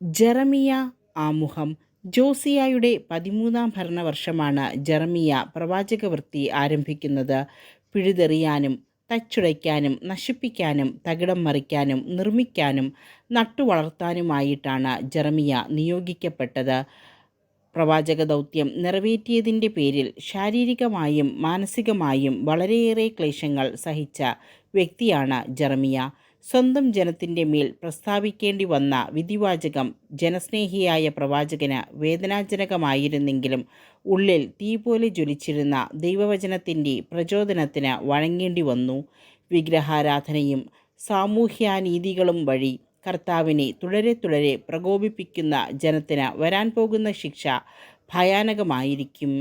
ജെറമിയ ആമുഖം. ജോസിയായുടെ പതിമൂന്നാം ഭരണവർഷമാണ് ജെറമിയ പ്രവാചകവൃത്തി ആരംഭിക്കുന്നത്. പിഴുതെറിയാനും തച്ചുടയ്ക്കാനും നശിപ്പിക്കാനും തകിടം മറിക്കാനും നിർമ്മിക്കാനും നട്ടുവളർത്താനുമായിട്ടാണ് ജെറമിയ നിയോഗിക്കപ്പെട്ടത്. പ്രവാചക ദൗത്യം നിറവേറ്റിയതിന്റെ പേരിൽ ശാരീരികമായും മാനസികമായും വളരെയേറെ ക്ലേശങ്ങൾ സഹിച്ച വ്യക്തിയാണ് ജെറമിയ. സ്വന്തം ജനത്തിന്റെ മേൽ പ്രസ്താവിക്കേണ്ടി വന്ന വിധിവാചകം ജനസ്നേഹിയായ പ്രവാചകന് വേദനാജനകമായിരുന്നെങ്കിലും ഉള്ളിൽ തീ പോലെ ജ്വലിച്ചിരുന്ന ദൈവവചനത്തിന്റെ പ്രചോദനത്തിന് വഴങ്ങേണ്ടി വന്നു. വിഗ്രഹാരാധനയും സാമൂഹ്യാനീതികളും വഴി കർത്താവിനെ തുടരെ തുടരെ പ്രകോപിപ്പിക്കുന്ന ജനത്തിന് വരാൻ പോകുന്ന ശിക്ഷ ഭയാനകമായിരിക്കും.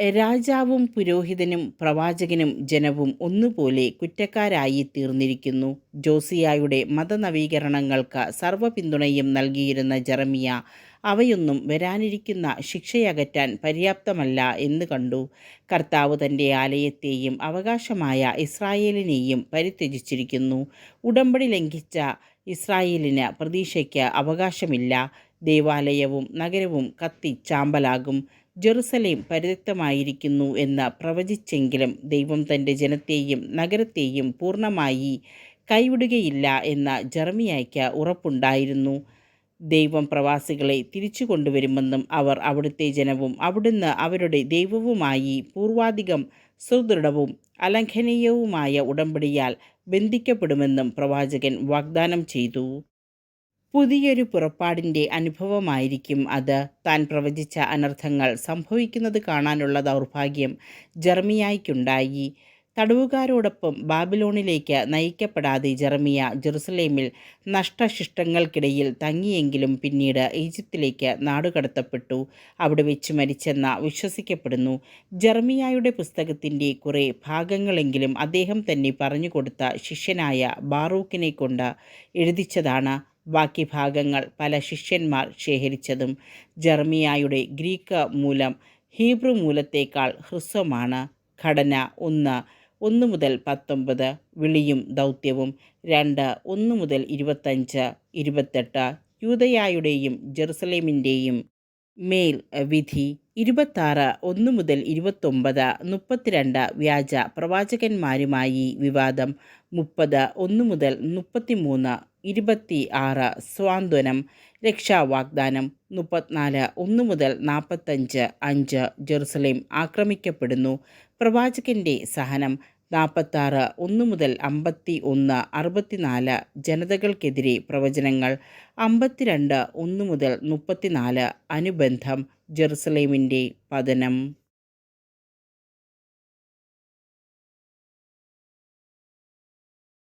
രാജാവും പുരോഹിതനും പ്രവാചകനും ജനവും ഒന്നുപോലെ കുറ്റക്കാരായി തീർന്നിരിക്കുന്നു. ജോസിയായുടെ മതനവീകരണങ്ങൾക്ക് സർവ പിന്തുണയും നൽകിയിരുന്ന ജെറമിയ അവയൊന്നും വരാനിരിക്കുന്ന ശിക്ഷയകറ്റാൻ പര്യാപ്തമല്ല എന്ന് കണ്ടു. കർത്താവ് തന്റെ ആലയത്തെയും അവകാശമായ ഇസ്രായേലിനെയും പരിത്യജിച്ചിരിക്കുന്നു. ഉടമ്പടി ലംഘിച്ച ഇസ്രായേലിന് പ്രതീക്ഷയ്ക്ക് അവകാശമില്ല. ദേവാലയവും നഗരവും കത്തി ചാമ്പലാകും. ജെറുസലേം പരിത്യക്തമായിരിക്കുന്നു എന്ന് പ്രവചിച്ചെങ്കിലും ദൈവം തന്റെ ജനത്തെയും നഗരത്തെയും പൂർണമായി കൈവിടുകയില്ല എന്ന ജർമിയയ്ക്ക് ഉറപ്പുണ്ടായിരുന്നു. ദൈവം പ്രവാസികളെ തിരിച്ചു കൊണ്ടുവരുമെന്നും അവർ അവിടുത്തെ ജനവും അവിടുന്ന് അവരുടെ ദൈവവുമായി പൂർവാധികം സുദൃഢവും അലംഘനീയവുമായ ഉടമ്പടിയാൽ ബന്ധിക്കപ്പെടുമെന്നും പ്രവാചകൻ വാഗ്ദാനം ചെയ്തു. പുതിയൊരു പുറപ്പാടിന്റെ അനുഭവമായിരിക്കും അത്. താൻ പ്രവചിച്ച അനർത്ഥങ്ങൾ സംഭവിക്കുന്നത് കാണാനുള്ള ദൗർഭാഗ്യം ജർമിയായിക്കുണ്ടായി തടവുകാരോടൊപ്പം ബാബിലോണിലേക്ക് നയിക്കപ്പെടാതെ ജർമിയ ജെറുസലേമിൽ നഷ്ടശിഷ്ടങ്ങൾക്കിടയിൽ തങ്ങിയെങ്കിലും പിന്നീട് ഈജിപ്തിലേക്ക് നാടുകടത്തപ്പെട്ടു. അവിടെ വെച്ച് മരിച്ചെന്ന വിശ്വസിക്കപ്പെടുന്നു. ജർമിയായുടെ പുസ്തകത്തിന്റെ കുറേ ഭാഗങ്ങളെങ്കിലും അദ്ദേഹം തന്നെ പറഞ്ഞു കൊടുത്ത ശിഷ്യനായ ബാറൂക്കിനെ കൊണ്ട് എഴുതിച്ചതാണ്. ബാക്കി ഭാഗങ്ങൾ പല ശിഷ്യന്മാർ ശേഖരിച്ചതും ജർമിയായുടെ ഗ്രീക്ക് മൂലം ഹീബ്രു മൂലത്തേക്കാൾ ഹ്രസ്വമാണ്. ഘടന ഒന്ന് ഒന്ന് മുതൽ പത്തൊമ്പത് വിളിയും ദൗത്യവും രണ്ട് ഒന്ന് മുതൽ ഇരുപത്തഞ്ച് ഇരുപത്തെട്ട് യൂതയായുടെയും ജെറുസലേമിന്റെയും മേൽ വിധി ഇരുപത്താറ് ഒന്ന് മുതൽ ഇരുപത്തൊമ്പത് മുപ്പത്തിരണ്ട് വ്യാജ പ്രവാചകന്മാരുമായി വിവാദം മുപ്പത് ഒന്ന് മുതൽ മുപ്പത്തിമൂന്ന് ഇരുപത്തി ആറ് സ്വാന്തനം രക്ഷാവാഗ്ദാനം മുപ്പത്തിനാല് ഒന്ന് മുതൽ നാൽപ്പത്തഞ്ച് അഞ്ച് ജെറുസലേം ആക്രമിക്കപ്പെടുന്നു. പ്രവാചകന്റെ സഹനം നാൽപ്പത്താറ് ഒന്ന് മുതൽ അമ്പത്തി ഒന്ന് അറുപത്തിനാല് ജനതകൾക്കെതിരെ പ്രവചനങ്ങൾ. അമ്പത്തിരണ്ട് ഒന്ന് മുതൽ മുപ്പത്തിനാല് അനുബന്ധം. ജെറുസലേമിന്റെ പതനം.